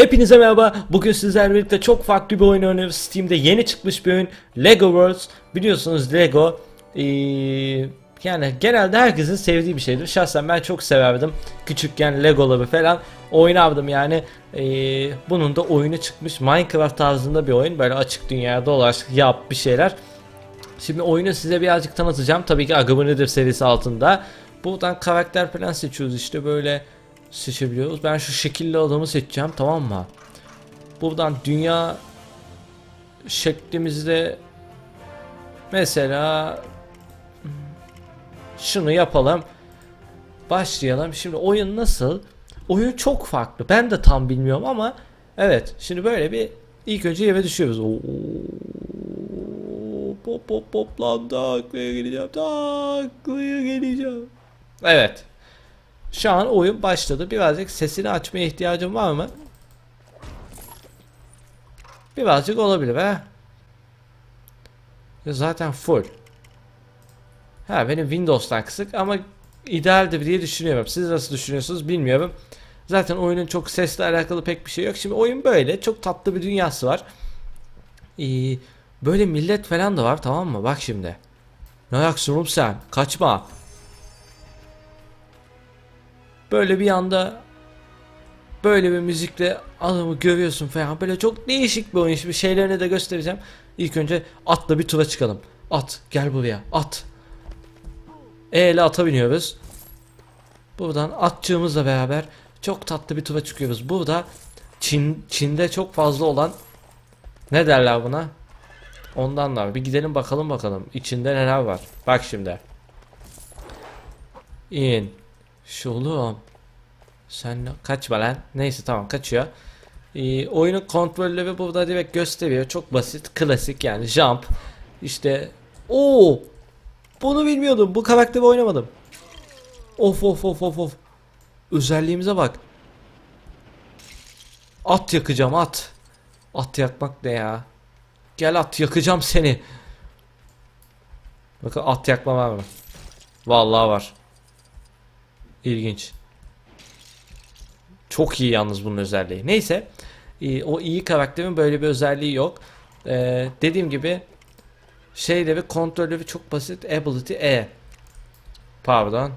Hepinize merhaba. Bugün sizlerle birlikte çok farklı bir oyun oynuyoruz. Steam'de yeni çıkmış bir oyun. Lego Worlds. Biliyorsunuz Lego ee, yani genelde herkesin sevdiği bir şeydir. Şahsen ben çok severdim. Küçükken Legoları falan oynardım yani. Ee, bunun da oyunu çıkmış. Minecraft tarzında bir oyun. Böyle açık dünyada dolaş, yap bir şeyler. Şimdi oyunu size birazcık tanıtacağım. Tabii ki Agabonedir serisi altında. Buradan karakter falan seçiyoruz işte böyle seçebiliyoruz. Ben şu şekilli adamı seçeceğim tamam mı? Buradan dünya şeklimizde mesela şunu yapalım. Başlayalım. Şimdi oyun nasıl? Oyun çok farklı. Ben de tam bilmiyorum ama evet. Şimdi böyle bir ilk önce eve düşüyoruz. Oo, pop pop pop lan taklaya geleceğim. Taklaya geleceğim. Evet. Şu an oyun başladı. Birazcık sesini açmaya ihtiyacım var mı? Birazcık olabilir he. Zaten full. Ha benim Windows'tan kısık ama idealdir diye düşünüyorum. Siz nasıl düşünüyorsunuz bilmiyorum. Zaten oyunun çok sesle alakalı pek bir şey yok. Şimdi oyun böyle. Çok tatlı bir dünyası var. Ee, böyle millet falan da var tamam mı? Bak şimdi. Ne ayaksın oğlum sen? Kaçma. Böyle bir anda böyle bir müzikle adamı görüyorsun falan. Böyle çok değişik bir oyun. Şimdi şeylerini de göstereceğim. İlk önce atla bir tura çıkalım. At gel buraya at. E ile ata biniyoruz. Buradan atçığımızla beraber çok tatlı bir tura çıkıyoruz. Burada Çin Çin'de çok fazla olan ne derler buna? Ondan da bir gidelim bakalım bakalım içinde neler var. Bak şimdi. İn. Şu oğlum. Sen kaçma lan. Neyse tamam kaçıyor. Ee, oyunun kontrolleri burada direkt gösteriyor. Çok basit, klasik yani jump. İşte o bunu bilmiyordum. Bu karakteri oynamadım. Of of of of of. Özelliğimize bak. At yakacağım at. At yakmak ne ya? Gel at yakacağım seni. Bakın at yakma var mı? Vallahi var. İlginç. Çok iyi yalnız bunun özelliği. Neyse. e, o iyi karakterin böyle bir özelliği yok. E, dediğim gibi şeyleri kontrolleri çok basit. Ability E. Pardon.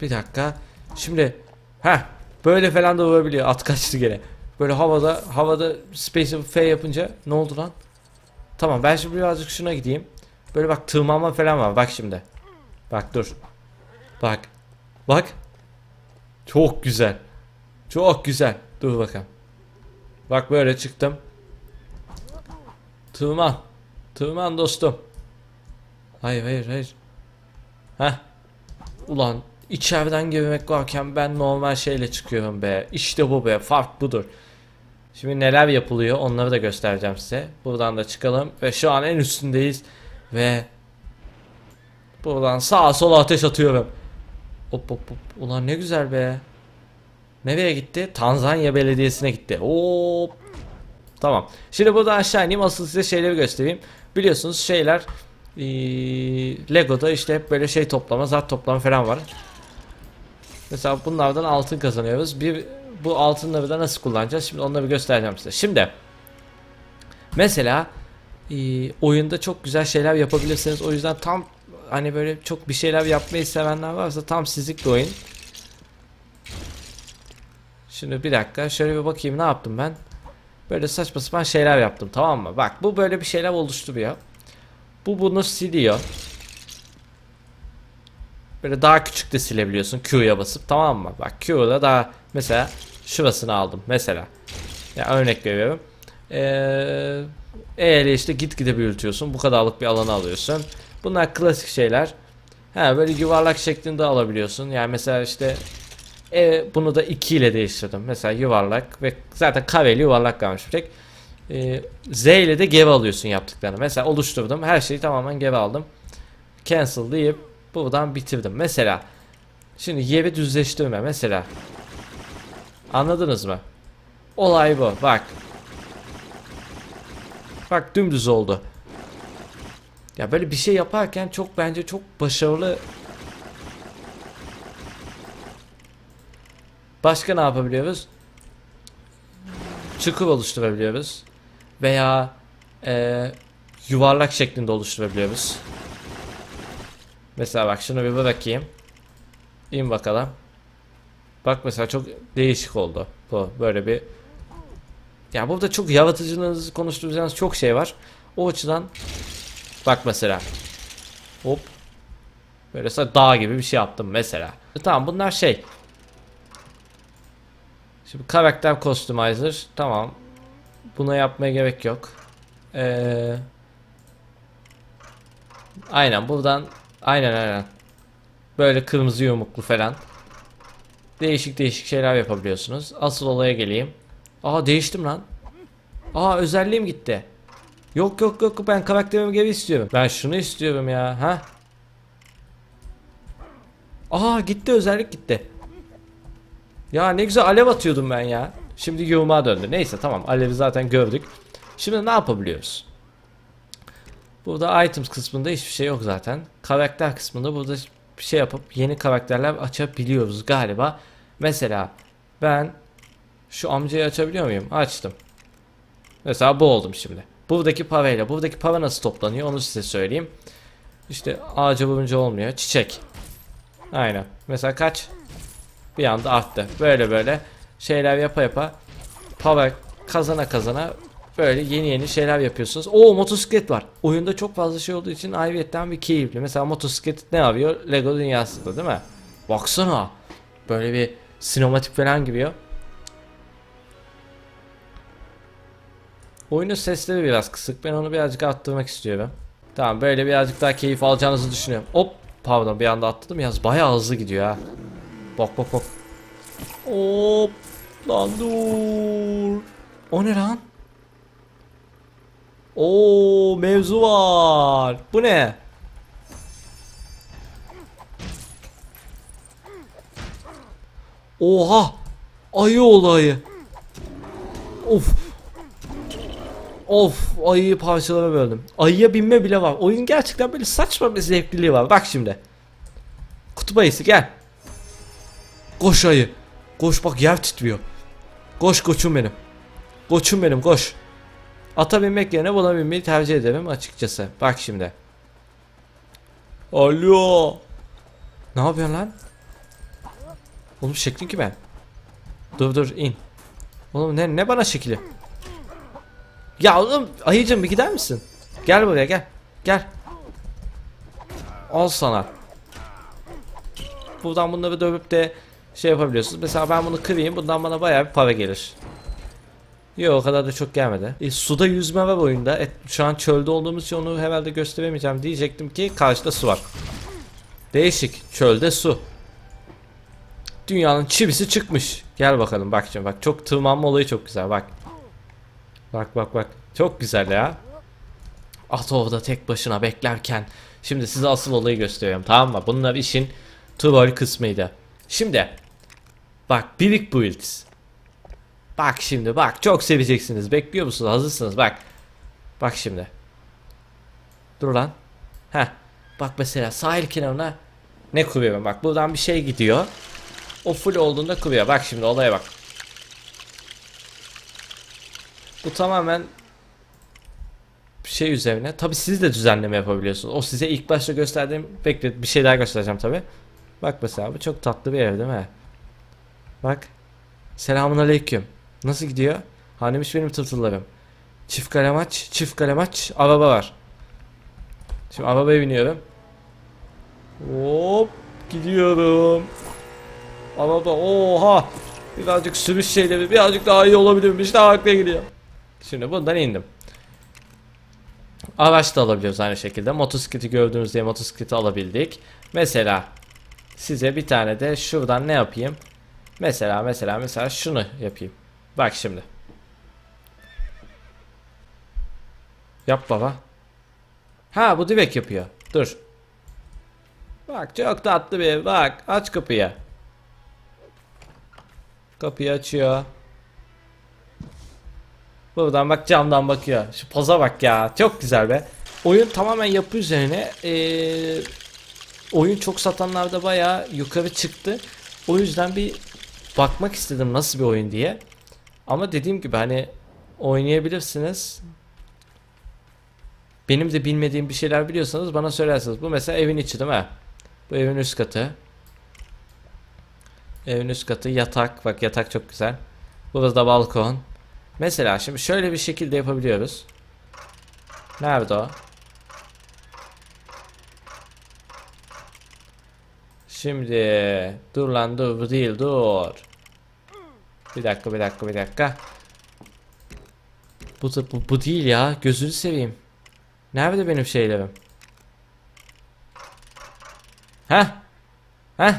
Bir dakika. Şimdi ha böyle falan da vurabiliyor. At kaçtı gene. Böyle havada havada space F yapınca ne oldu lan? Tamam ben şimdi birazcık şuna gideyim. Böyle bak tırmanma falan var. Bak şimdi. Bak dur. Bak. Bak. Çok güzel. Çok güzel. Dur bakalım. Bak böyle çıktım. Tırman. Tırman dostum. Hayır hayır hayır. Heh. Ulan içeriden girmek varken ben normal şeyle çıkıyorum be. İşte bu be. Fark budur. Şimdi neler yapılıyor onları da göstereceğim size. Buradan da çıkalım ve şu an en üstündeyiz ve buradan sağa sola ateş atıyorum. Hop hop hop. Ulan ne güzel be. Nereye gitti? Tanzanya Belediyesi'ne gitti. Hop. Tamam. Şimdi buradan aşağı ineyim. Asıl size şeyleri göstereyim. Biliyorsunuz şeyler eee, Lego'da işte hep böyle şey toplama, zat toplama falan var. Mesela bunlardan altın kazanıyoruz. Bir bu altınları da nasıl kullanacağız? Şimdi onları göstereceğim size. Şimdi mesela e, oyunda çok güzel şeyler yapabilirsiniz. O yüzden tam hani böyle çok bir şeyler yapmayı sevenler varsa tam sizlik bir oyun. Şimdi bir dakika şöyle bir bakayım ne yaptım ben. Böyle saçma sapan şeyler yaptım tamam mı? Bak bu böyle bir şeyler oluşturuyor. Bu bunu siliyor. Böyle daha küçük de silebiliyorsun Q'ya basıp tamam mı? Bak Q'da daha mesela şurasını aldım mesela. Ya örnek veriyorum. Ee, eğer işte gitgide büyütüyorsun. Bu kadarlık bir alanı alıyorsun. Bunlar klasik şeyler. Ha böyle yuvarlak şeklinde alabiliyorsun. Yani mesela işte e, bunu da 2 ile değiştirdim. Mesela yuvarlak ve zaten kareli yuvarlak kalmış bir tek. Ee, Z ile de geri alıyorsun yaptıklarını. Mesela oluşturdum. Her şeyi tamamen geri aldım. Cancel deyip buradan bitirdim. Mesela şimdi yeri düzleştirme mesela. Anladınız mı? Olay bu. Bak. Bak dümdüz oldu. Ya böyle bir şey yaparken çok bence çok başarılı Başka ne yapabiliyoruz? Çukur oluşturabiliyoruz. Veya eee, yuvarlak şeklinde oluşturabiliyoruz. Mesela bak şunu bir bırakayım. İn bakalım. Bak mesela çok değişik oldu. Bu böyle bir ya burada çok yaratıcılığınızı konuşturacağınız çok şey var. O açıdan bak mesela. Hop. Böyle sa- dağ gibi bir şey yaptım mesela. E Tamam bunlar şey. Şimdi karakter customizer tamam. Buna yapmaya gerek yok. Ee, aynen buradan aynen aynen. Böyle kırmızı yumuklu falan. Değişik değişik şeyler yapabiliyorsunuz. Asıl olaya geleyim. Aa değiştim lan. Aa özelliğim gitti. Yok yok yok ben karakterimi geri istiyorum. Ben şunu istiyorum ya. Ha? Aa gitti özellik gitti. Ya ne güzel alev atıyordum ben ya. Şimdi yığıma döndü. Neyse tamam alevi zaten gördük. Şimdi ne yapabiliyoruz? Burada items kısmında hiçbir şey yok zaten. Karakter kısmında burada bir şey yapıp yeni karakterler açabiliyoruz galiba. Mesela ben şu amcayı açabiliyor muyum? Açtım. Mesela bu oldum şimdi. Buradaki parayla buradaki para nasıl toplanıyor onu size söyleyeyim. İşte ağaca vurunca olmuyor. Çiçek. Aynen. Mesela kaç? Bir anda arttı. Böyle böyle şeyler yapa yapa para kazana kazana böyle yeni yeni şeyler yapıyorsunuz. Oo motosiklet var. Oyunda çok fazla şey olduğu için ayrıyetten bir keyifli. Mesela motosiklet ne yapıyor? Lego dünyasında değil mi? Baksana. Böyle bir sinematik falan gibi ya. Oyunun sesleri biraz kısık. Ben onu birazcık arttırmak istiyorum. Tamam böyle birazcık daha keyif alacağınızı düşünüyorum. Hop pardon bir anda atladım yaz bayağı hızlı gidiyor ha. Bak bak bak. Hop lan dur. O ne lan? Oo mevzu var. Bu ne? Oha! Ayı olayı. Of. Of ayıyı parçalara böldüm. Ayıya binme bile var. Oyun gerçekten böyle saçma bir zevkliliği var. Bak şimdi. Kutup ayısı gel. Koş ayı. Koş bak yer titriyor. Koş koçum benim. Koçum benim koş. Ata binmek yerine buna binmeyi tercih ederim açıkçası. Bak şimdi. Alo. Ne yapıyorsun lan? Oğlum şeklin ki ben. Dur dur in. Oğlum ne, ne bana şekili? Ya oğlum ayıcım bir gider misin? Gel buraya gel. Gel. Al sana. Buradan bunları dövüp de şey yapabiliyorsunuz. Mesela ben bunu kırayım. Bundan bana bayağı bir para gelir. Yok o kadar da çok gelmedi. E, suda yüzme var oyunda. E, şu an çölde olduğumuz için onu herhalde gösteremeyeceğim. Diyecektim ki karşıda su var. Değişik. Çölde su. Dünyanın çivisi çıkmış. Gel bakalım bak şimdi bak. Çok tırmanma olayı çok güzel bak. Bak bak bak. Çok güzel ya. At orada tek başına beklerken. Şimdi size asıl olayı gösteriyorum tamam mı? Bunlar işin troll kısmıydı. Şimdi. Bak Big Builds. Bak şimdi bak çok seveceksiniz. Bekliyor musunuz? Hazırsınız bak. Bak şimdi. Dur lan. Heh. Bak mesela sahil kenarına ne kuruyorum bak buradan bir şey gidiyor. O full olduğunda kuruyor. Bak şimdi olaya bak. Bu tamamen şey üzerine. Tabi siz de düzenleme yapabiliyorsunuz. O size ilk başta gösterdiğim bekle bir şey daha göstereceğim tabi. Bak mesela bu çok tatlı bir ev değil mi? Bak. Selamun aleyküm. Nasıl gidiyor? Hanemiş benim tırtıllarım. Çift kalemaç, çift kalemaç, araba var. Şimdi arabaya biniyorum. Hop gidiyorum. Araba oha. Birazcık sürüş şeyleri birazcık daha iyi olabilirmiş. Daha akla gidiyor. Şimdi bundan indim. Araç da alabiliyoruz aynı şekilde. Motosikleti gördüğünüz diye motosikleti alabildik. Mesela size bir tane de şuradan ne yapayım? Mesela mesela mesela şunu yapayım. Bak şimdi. Yap baba. Ha bu direkt yapıyor. Dur. Bak çok tatlı bir. Bak aç kapıyı. Kapıyı açıyor. Buradan bak camdan bakıyor. Şu poza bak ya. Çok güzel be. Oyun tamamen yapı üzerine. Ee, oyun çok satanlarda bayağı yukarı çıktı. O yüzden bir bakmak istedim nasıl bir oyun diye. Ama dediğim gibi hani oynayabilirsiniz. Benim de bilmediğim bir şeyler biliyorsanız bana söylersiniz. Bu mesela evin içi değil mi? Bu evin üst katı. Evin üst katı yatak. Bak yatak çok güzel. Burası da balkon. Mesela şimdi şöyle bir şekilde yapabiliyoruz. Nerede o? Şimdi dur lan dur bu değil dur. Bir dakika bir dakika bir dakika. Bu, bu, bu değil ya gözünü seveyim. Nerede benim şeylerim? Heh. Heh.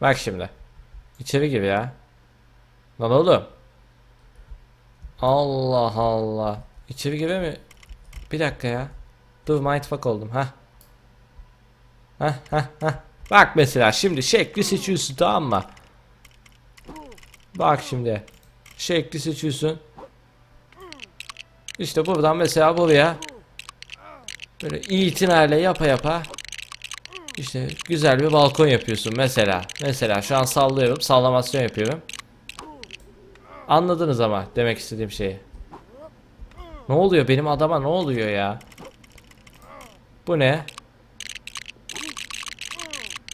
Bak şimdi. İçeri gir ya. Lan oğlum. Allah Allah. İçeri gibi mi? Bir dakika ya. Dur mindfuck oldum ha. Ha ha ha. Bak mesela şimdi şekli seçiyorsun tamam mı? Bak şimdi. Şekli seçiyorsun. İşte buradan mesela buraya böyle itinayla yapa yapa işte güzel bir balkon yapıyorsun mesela. Mesela şu an sallıyorum. Sallamasyon yapıyorum. Anladınız ama demek istediğim şeyi. Ne oluyor benim adama ne oluyor ya? Bu ne?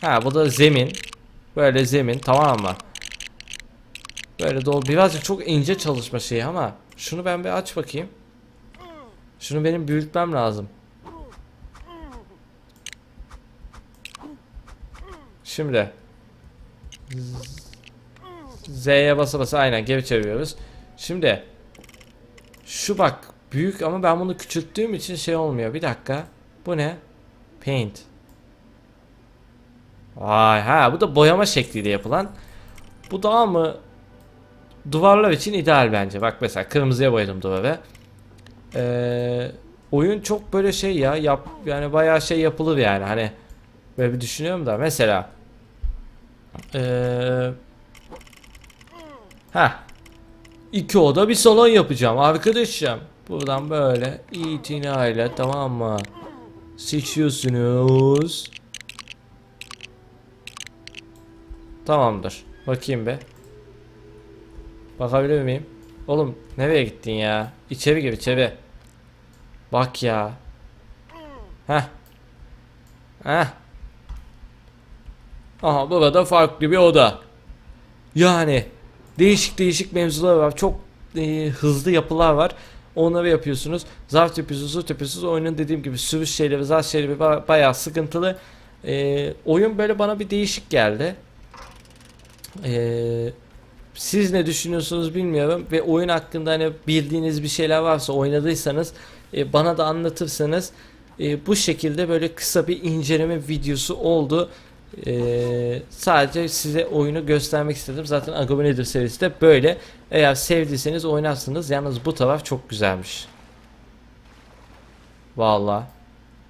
Ha bu da zemin. Böyle zemin tamam mı? Böyle dolu birazcık çok ince çalışma şeyi ama şunu ben bir aç bakayım. Şunu benim büyütmem lazım. Şimdi Z- Z'ye basa basa aynen geri çeviriyoruz. Şimdi şu bak büyük ama ben bunu küçülttüğüm için şey olmuyor. Bir dakika. Bu ne? Paint. Vay ha bu da boyama şekliyle yapılan. Bu daha mı duvarlar için ideal bence. Bak mesela kırmızıya boyadım duvarı. Ee, oyun çok böyle şey ya yap yani bayağı şey yapılır yani hani böyle bir düşünüyorum da mesela ee, ha iki oda bir salon yapacağım arkadaşım. Buradan böyle itinayla tamam mı? Seçiyorsunuz. Tamamdır. Bakayım be. Bakabilir miyim? Oğlum nereye gittin ya? İçeri gir içeri. Bak ya. Heh. Heh. Aha burada farklı bir oda. Yani değişik değişik mevzular var. Çok e, hızlı yapılar var. Onları yapıyorsunuz. Zarf yapıyorsunuz, zırt yapıyorsunuz. Oyunun dediğim gibi sürüş şeyleri, zarf şeyleri ba- bayağı sıkıntılı. E, oyun böyle bana bir değişik geldi. Eee siz ne düşünüyorsunuz bilmiyorum ve oyun hakkında hani bildiğiniz bir şeyler varsa oynadıysanız e, bana da anlatırsanız e, bu şekilde böyle kısa bir inceleme videosu oldu. E, sadece size oyunu göstermek istedim. Zaten Agomenedir serisi de böyle. Eğer sevdiyseniz oynarsınız. Yalnız bu taraf çok güzelmiş. Vallahi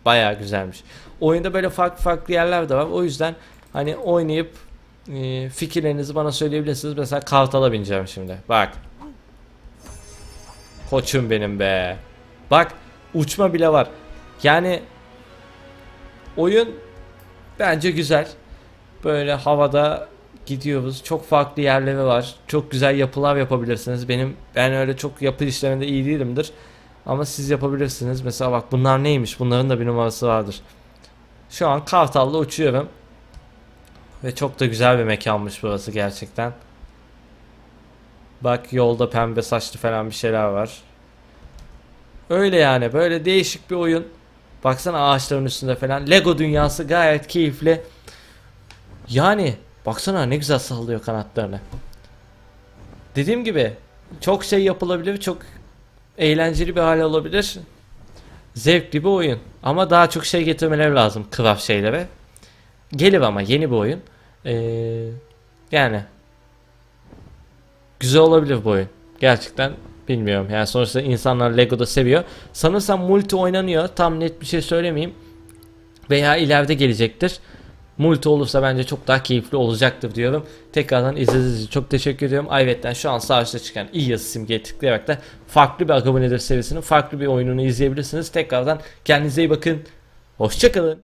bayağı güzelmiş. Oyunda böyle farklı farklı yerler de var. O yüzden hani oynayıp e, fikirlerinizi bana söyleyebilirsiniz. Mesela Kartal'a bineceğim şimdi. Bak. Koçum benim be. Bak uçma bile var. Yani oyun bence güzel. Böyle havada gidiyoruz. Çok farklı yerleri var. Çok güzel yapılar yapabilirsiniz. Benim ben öyle çok yapı işlerinde iyi değilimdir. Ama siz yapabilirsiniz. Mesela bak bunlar neymiş? Bunların da bir numarası vardır. Şu an Kartal'la uçuyorum. Ve çok da güzel bir mekanmış burası gerçekten. Bak yolda pembe saçlı falan bir şeyler var. Öyle yani böyle değişik bir oyun. Baksana ağaçların üstünde falan. Lego dünyası gayet keyifli. Yani baksana ne güzel sallıyor kanatlarını. Dediğim gibi çok şey yapılabilir. Çok eğlenceli bir hale olabilir. Zevkli bir oyun. Ama daha çok şey getirmeleri lazım. Craft şeylere. Gelir ama yeni bir oyun. Ee, yani güzel olabilir bu oyun. Gerçekten bilmiyorum. Yani sonuçta insanlar Lego'da seviyor. Sanırsam multi oynanıyor. Tam net bir şey söylemeyeyim. Veya ileride gelecektir. Multi olursa bence çok daha keyifli olacaktır diyorum. Tekrardan izlediğiniz için çok teşekkür ediyorum. Ayrıca şu an üstte çıkan iyi yazı simgeyi tıklayarak da farklı bir Agabonedir serisinin farklı bir oyununu izleyebilirsiniz. Tekrardan kendinize iyi bakın. Hoşçakalın.